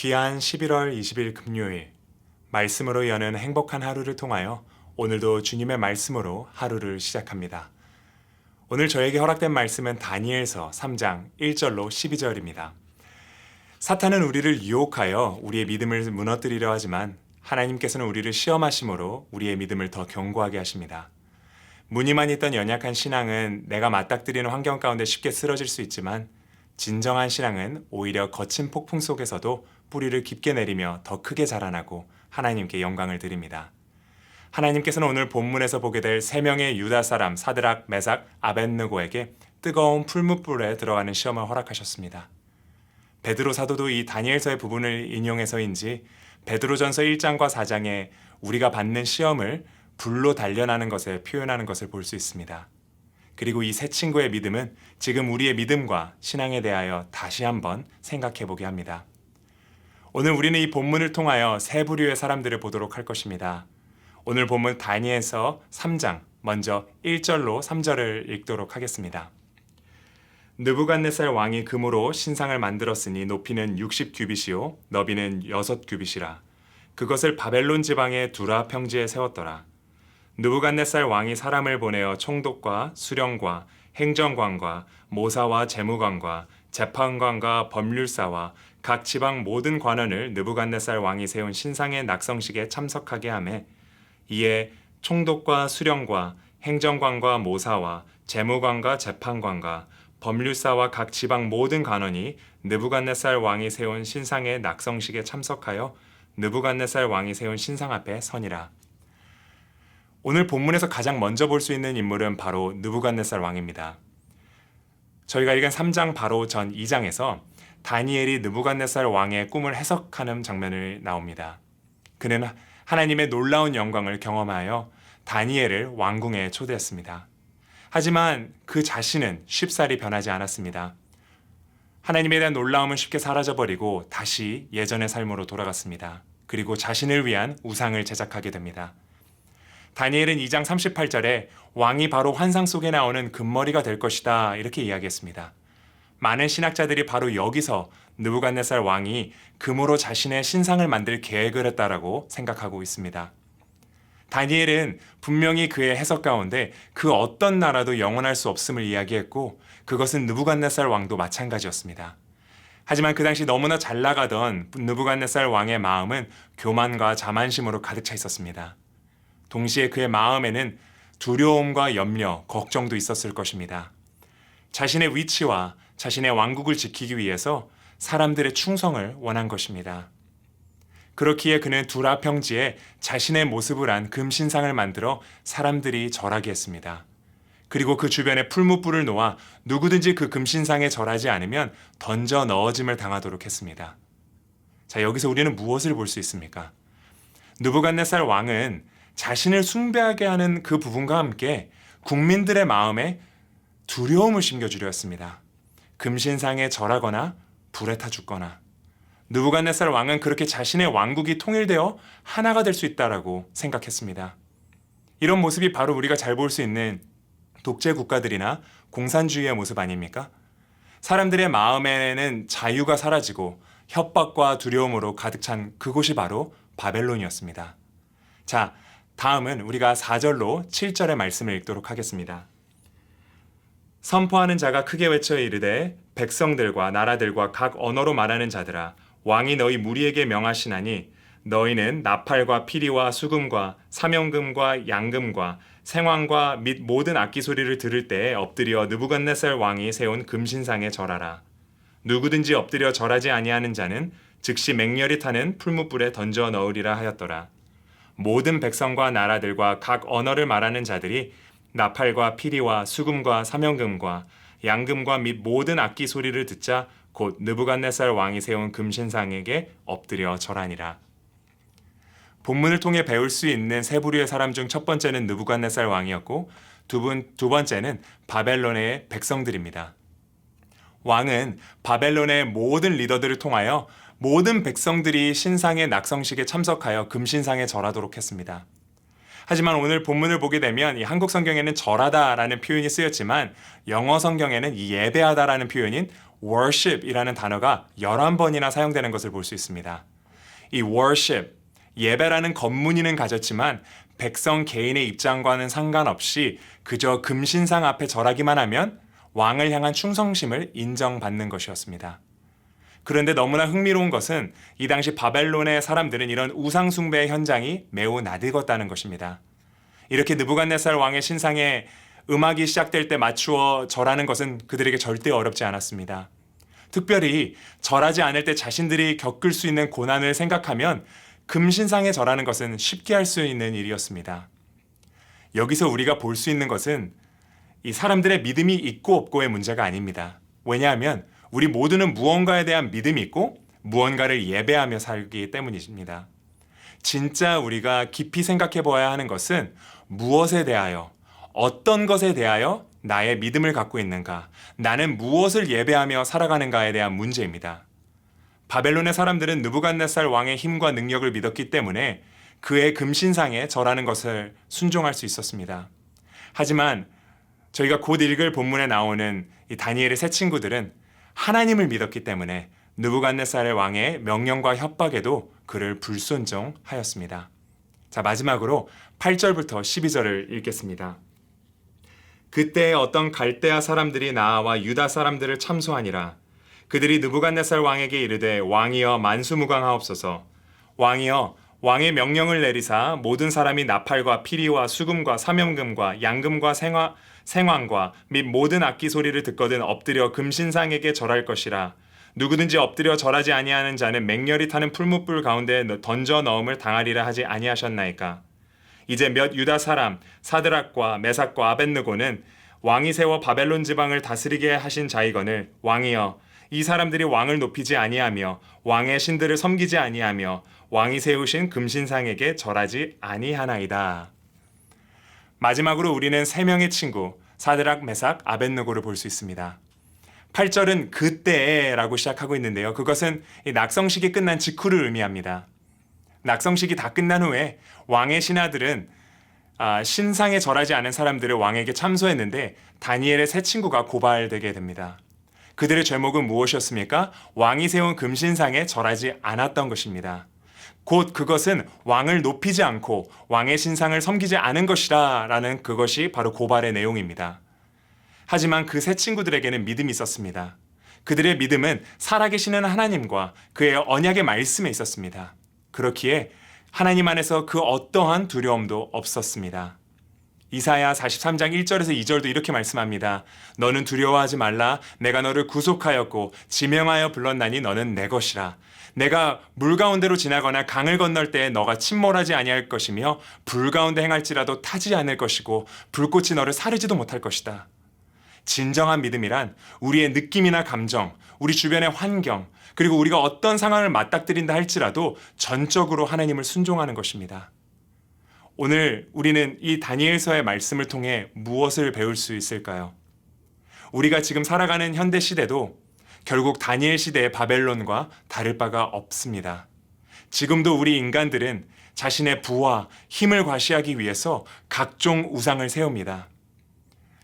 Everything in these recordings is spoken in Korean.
귀한 11월 20일 금요일 말씀으로 여는 행복한 하루를 통하여 오늘도 주님의 말씀으로 하루를 시작합니다. 오늘 저에게 허락된 말씀은 다니엘서 3장 1절로 12절입니다. 사탄은 우리를 유혹하여 우리의 믿음을 무너뜨리려 하지만 하나님께서는 우리를 시험하심으로 우리의 믿음을 더 견고하게 하십니다. 무늬만 있던 연약한 신앙은 내가 맞닥뜨리는 환경 가운데 쉽게 쓰러질 수 있지만 진정한 신앙은 오히려 거친 폭풍 속에서도 뿌리를 깊게 내리며 더 크게 자라나고 하나님께 영광을 드립니다. 하나님께서는 오늘 본문에서 보게 될 세 명의 유다 사람 사드락, 메삭, 아벤느고에게 뜨거운 풀무불에 들어가는 시험을 허락하셨습니다. 베드로 사도도 이 다니엘서의 부분을 인용해서인지 베드로전서 1장과 4장에 우리가 받는 시험을 불로 단련하는 것에 표현하는 것을 볼 수 있습니다. 그리고 이 세 친구의 믿음은 지금 우리의 믿음과 신앙에 대하여 다시 한번 생각해 보게 합니다. 오늘 우리는 이 본문을 통하여 세 부류의 사람들을 보도록 할 것입니다. 오늘 본문 다니엘서 3장 먼저 1절로 3절을 읽도록 하겠습니다. 느부갓네살 왕이 금으로 신상을 만들었으니 높이는 60 규빗이요 너비는 6 규빗이라 그것을 바벨론 지방의 두라 평지에 세웠더라 느부갓네살 왕이 사람을 보내어 총독과 수령과 행정관과 모사와 재무관과 재판관과 법률사와 각 지방 모든 관원을 느부갓네살 왕이 세운 신상의 낙성식에 참석하게 하매 이에 총독과 수령과 행정관과 모사와 재무관과 재판관과 법률사와 각 지방 모든 관원이 느부갓네살 왕이 세운 신상의 낙성식에 참석하여 느부갓네살 왕이 세운 신상 앞에 서니라. 오늘 본문에서 가장 먼저 볼 수 있는 인물은 바로 느부갓네살 왕입니다. 저희가 읽은 3장 바로 전 2장에서 다니엘이 느부갓네살 왕의 꿈을 해석하는 장면을 나옵니다. 그는 하나님의 놀라운 영광을 경험하여 다니엘을 왕궁에 초대했습니다. 하지만 그 자신은 쉽사리 변하지 않았습니다. 하나님에 대한 놀라움은 쉽게 사라져버리고 다시 예전의 삶으로 돌아갔습니다. 그리고 자신을 위한 우상을 제작하게 됩니다. 다니엘은 2장 38절에 왕이 바로 환상 속에 나오는 금머리가 될 것이다 이렇게 이야기했습니다. 많은 신학자들이 바로 여기서 느부갓네살 왕이 금으로 자신의 신상을 만들 계획을 했다라고 생각하고 있습니다. 다니엘은 분명히 그의 해석 가운데 그 어떤 나라도 영원할 수 없음을 이야기했고 그것은 느부갓네살 왕도 마찬가지였습니다. 하지만 그 당시 너무나 잘 나가던 느부갓네살 왕의 마음은 교만과 자만심으로 가득 차 있었습니다. 동시에 그의 마음에는 두려움과 염려, 걱정도 있었을 것입니다. 자신의 위치와 자신의 왕국을 지키기 위해서 사람들의 충성을 원한 것입니다. 그렇기에 그는 두라 평지에 자신의 모습을 한 금신상을 만들어 사람들이 절하게 했습니다. 그리고 그 주변에 풀무불을 놓아 누구든지 그 금신상에 절하지 않으면 던져 넣어짐을 당하도록 했습니다. 자, 여기서 우리는 무엇을 볼 수 있습니까? 느부갓네살 왕은 자신을 숭배하게 하는 그 부분과 함께 국민들의 마음에 두려움을 심겨주려 했습니다. 금신상에 절하거나 불에 타 죽거나 느부갓네살 왕은 그렇게 자신의 왕국이 통일되어 하나가 될 수 있다라고 생각했습니다. 이런 모습이 바로 우리가 잘 볼 수 있는 독재 국가들이나 공산주의의 모습 아닙니까? 사람들의 마음에는 자유가 사라지고 협박과 두려움으로 가득 찬 그곳이 바로 바벨론이었습니다. 자, 다음은 우리가 4절로 7절의 말씀을 읽도록 하겠습니다. 선포하는 자가 크게 외쳐 이르되 백성들과 나라들과 각 언어로 말하는 자들아 왕이 너희 무리에게 명하시나니 너희는 나팔과 피리와 수금과 사명금과 양금과 생황과 및 모든 악기 소리를 들을 때에 엎드려 느부갓네살 왕이 세운 금신상에 절하라. 누구든지 엎드려 절하지 아니하는 자는 즉시 맹렬히 타는 풀무불에 던져 넣으리라 하였더라. 모든 백성과 나라들과 각 언어를 말하는 자들이 나팔과 피리와 수금과 사명금과 양금과 및 모든 악기 소리를 듣자 곧 느부갓네살 왕이 세운 금신상에게 엎드려 절하니라. 본문을 통해 배울 수 있는 세 부류의 사람 중 첫 번째는 느부갓네살 왕이었고 두, 분, 두 번째는 바벨론의 백성들입니다. 왕은 바벨론의 모든 리더들을 통하여 모든 백성들이 신상의 낙성식에 참석하여 금신상에 절하도록 했습니다. 하지만 오늘 본문을 보게 되면 이 한국 성경에는 절하다라는 표현이 쓰였지만 영어 성경에는 이 예배하다라는 표현인 worship이라는 단어가 11번이나 사용되는 것을 볼 수 있습니다. 이 worship, 예배라는 겉무늬는 가졌지만 백성 개인의 입장과는 상관없이 그저 금신상 앞에 절하기만 하면 왕을 향한 충성심을 인정받는 것이었습니다. 그런데 너무나 흥미로운 것은 이 당시 바벨론의 사람들은 이런 우상숭배의 현장이 매우 낯익었다는 것입니다. 이렇게 느부갓네살 왕의 신상에 음악이 시작될 때 맞추어 절하는 것은 그들에게 절대 어렵지 않았습니다. 특별히 절하지 않을 때 자신들이 겪을 수 있는 고난을 생각하면 금신상에 절하는 것은 쉽게 할 수 있는 일이었습니다. 여기서 우리가 볼 수 있는 것은 이 사람들의 믿음이 있고 없고의 문제가 아닙니다. 왜냐하면 우리 모두는 무언가에 대한 믿음이 있고 무언가를 예배하며 살기 때문입니다. 진짜 우리가 깊이 생각해 보아야 하는 것은 무엇에 대하여, 어떤 것에 대하여 나의 믿음을 갖고 있는가, 나는 무엇을 예배하며 살아가는가에 대한 문제입니다. 바벨론의 사람들은 느부갓네살 왕의 힘과 능력을 믿었기 때문에 그의 금신상에 절하는 것을 순종할 수 있었습니다. 하지만 저희가 곧 읽을 본문에 나오는 이 다니엘의 새 친구들은 하나님을 믿었기 때문에 느부갓네살의 왕의 명령과 협박에도 그를 불순종하였습니다. 자, 마지막으로 8절부터 12절을 읽겠습니다. 그때 어떤 갈대아 사람들이 나와 유다 사람들을 참소하니라 그들이 느부갓네살 왕에게 이르되 왕이여 만수무강하옵소서 왕이여 왕의 명령을 내리사 모든 사람이 나팔과 피리와 수금과 사명금과 양금과 생화, 생황과 및 모든 악기 소리를 듣거든 엎드려 금신상에게 절할 것이라. 누구든지 엎드려 절하지 아니하는 자는 맹렬히 타는 풀무불 가운데 던져 넣음을 당하리라 하지 아니하셨나이까? 이제 몇 유다 사람 사드락과 메삭과 아벤느고는 왕이 세워 바벨론 지방을 다스리게 하신 자이거늘 왕이여 이 사람들이 왕을 높이지 아니하며 왕의 신들을 섬기지 아니하며 왕이 세우신 금신상에게 절하지 아니하나이다. 마지막으로 우리는 세 명의 친구 사드락, 메삭, 아벤느고를 볼 수 있습니다. 8절은 그때라고 시작하고 있는데요. 그것은 이 낙성식이 끝난 직후를 의미합니다. 낙성식이 다 끝난 후에 왕의 신하들은 아, 신상에 절하지 않은 사람들을 왕에게 참소했는데 다니엘의 새 친구가 고발되게 됩니다. 그들의 죄목은 무엇이었습니까? 왕이 세운 금신상에 절하지 않았던 것입니다. 곧 그것은 왕을 높이지 않고 왕의 신상을 섬기지 않은 것이라 라는 그것이 바로 고발의 내용입니다. 하지만 그 세 친구들에게는 믿음이 있었습니다. 그들의 믿음은 살아계시는 하나님과 그의 언약의 말씀에 있었습니다. 그렇기에 하나님 안에서 그 어떠한 두려움도 없었습니다. 이사야 43장 1절에서 2절도 이렇게 말씀합니다. 너는 두려워하지 말라. 내가 너를 구속하였고 지명하여 불렀나니 너는 내 것이라. 내가 물 가운데로 지나거나 강을 건널 때 너가 침몰하지 아니할 것이며 불 가운데 행할지라도 타지 않을 것이고 불꽃이 너를 사르지도 못할 것이다. 진정한 믿음이란 우리의 느낌이나 감정, 우리 주변의 환경, 그리고 우리가 어떤 상황을 맞닥뜨린다 할지라도 전적으로 하나님을 순종하는 것입니다. 오늘 우리는 이 다니엘서의 말씀을 통해 무엇을 배울 수 있을까요? 우리가 지금 살아가는 현대 시대도 결국 다니엘 시대의 바벨론과 다를 바가 없습니다. 지금도 우리 인간들은 자신의 부와 힘을 과시하기 위해서 각종 우상을 세웁니다.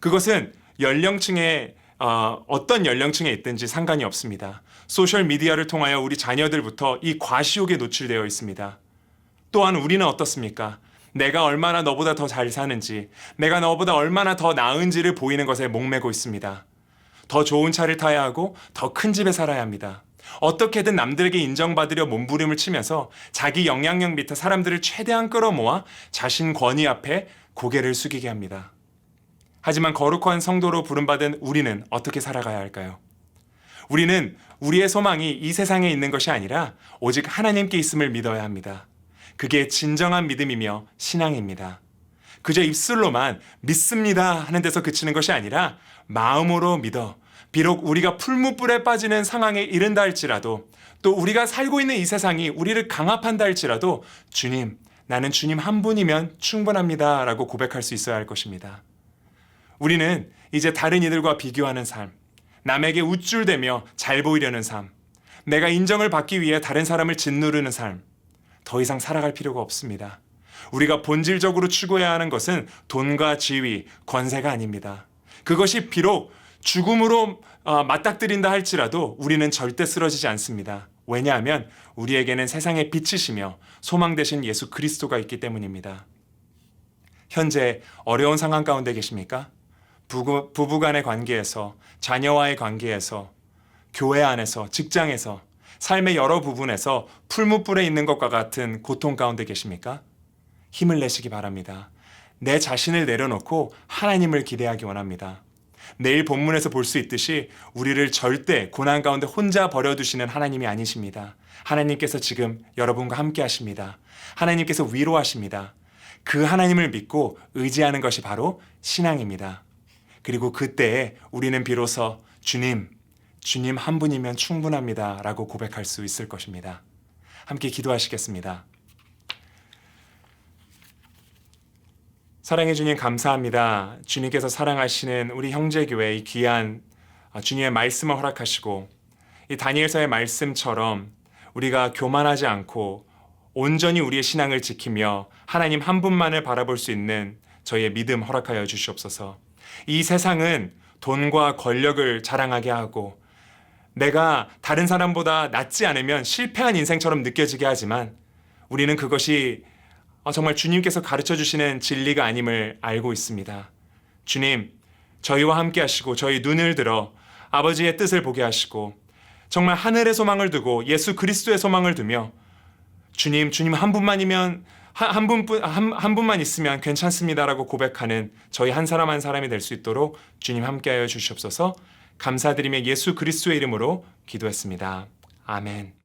그것은 연령층에 어, 어떤 연령층에 있든지 상관이 없습니다. 소셜 미디어를 통하여 우리 자녀들부터 이 과시욕에 노출되어 있습니다. 또한 우리는 어떻습니까? 내가 얼마나 너보다 더 잘 사는지, 내가 너보다 얼마나 더 나은지를 보이는 것에 목매고 있습니다. 더 좋은 차를 타야 하고 더 큰 집에 살아야 합니다. 어떻게든 남들에게 인정받으려 몸부림을 치면서 자기 영향력 밑에 사람들을 최대한 끌어모아 자신 권위 앞에 고개를 숙이게 합니다. 하지만 거룩한 성도로 부름받은 우리는 어떻게 살아가야 할까요? 우리는 우리의 소망이 이 세상에 있는 것이 아니라 오직 하나님께 있음을 믿어야 합니다. 그게 진정한 믿음이며 신앙입니다. 그저 입술로만 믿습니다 하는 데서 그치는 것이 아니라 마음으로 믿어 비록 우리가 풀무불에 빠지는 상황에 이른다 할지라도 또 우리가 살고 있는 이 세상이 우리를 강압한다 할지라도 주님, 나는 주님 한 분이면 충분합니다 라고 고백할 수 있어야 할 것입니다. 우리는 이제 다른 이들과 비교하는 삶, 남에게 우쭐대며 잘 보이려는 삶, 내가 인정을 받기 위해 다른 사람을 짓누르는 삶, 더 이상 살아갈 필요가 없습니다. 우리가 본질적으로 추구해야 하는 것은 돈과 지위, 권세가 아닙니다. 그것이 비록 죽음으로 어, 맞닥뜨린다 할지라도 우리는 절대 쓰러지지 않습니다. 왜냐하면 우리에게는 세상의 빛이시며 소망 되신 예수 그리스도가 있기 때문입니다. 현재 어려운 상황 가운데 계십니까? 부부, 부부 간의 관계에서, 자녀와의 관계에서, 교회 안에서, 직장에서, 삶의 여러 부분에서 풀무불에 있는 것과 같은 고통 가운데 계십니까? 힘을 내시기 바랍니다. 내 자신을 내려놓고 하나님을 기대하기 원합니다. 내일 본문에서 볼 수 있듯이 우리를 절대 고난 가운데 혼자 버려두시는 하나님이 아니십니다. 하나님께서 지금 여러분과 함께 하십니다. 하나님께서 위로하십니다. 그 하나님을 믿고 의지하는 것이 바로 신앙입니다. 그리고 그때에 우리는 비로소 주님, 주님 한 분이면 충분합니다. 라고 고백할 수 있을 것입니다. 함께 기도하시겠습니다. 사랑해 주님 감사합니다. 주님께서 사랑하시는 우리 형제교회 이 귀한 아, 주님의 말씀을 허락하시고 이 다니엘서의 말씀처럼 우리가 교만하지 않고 온전히 우리의 신앙을 지키며 하나님 한 분만을 바라볼 수 있는 저희의 믿음 허락하여 주시옵소서. 이 세상은 돈과 권력을 자랑하게 하고 내가 다른 사람보다 낫지 않으면 실패한 인생처럼 느껴지게 하지만 우리는 그것이 어, 정말 주님께서 가르쳐 주시는 진리가 아님을 알고 있습니다. 주님, 저희와 함께 하시고 저희 눈을 들어 아버지의 뜻을 보게 하시고 정말 하늘의 소망을 두고 예수 그리스도의 소망을 두며 주님, 주님 한 분만이면 한, 한 분뿐 한, 한 분만 있으면 괜찮습니다라고 고백하는 저희 한 사람 한 사람이 될 수 있도록 주님 함께하여 주시옵소서. 감사드리며 예수 그리스도의 이름으로 기도했습니다. 아멘.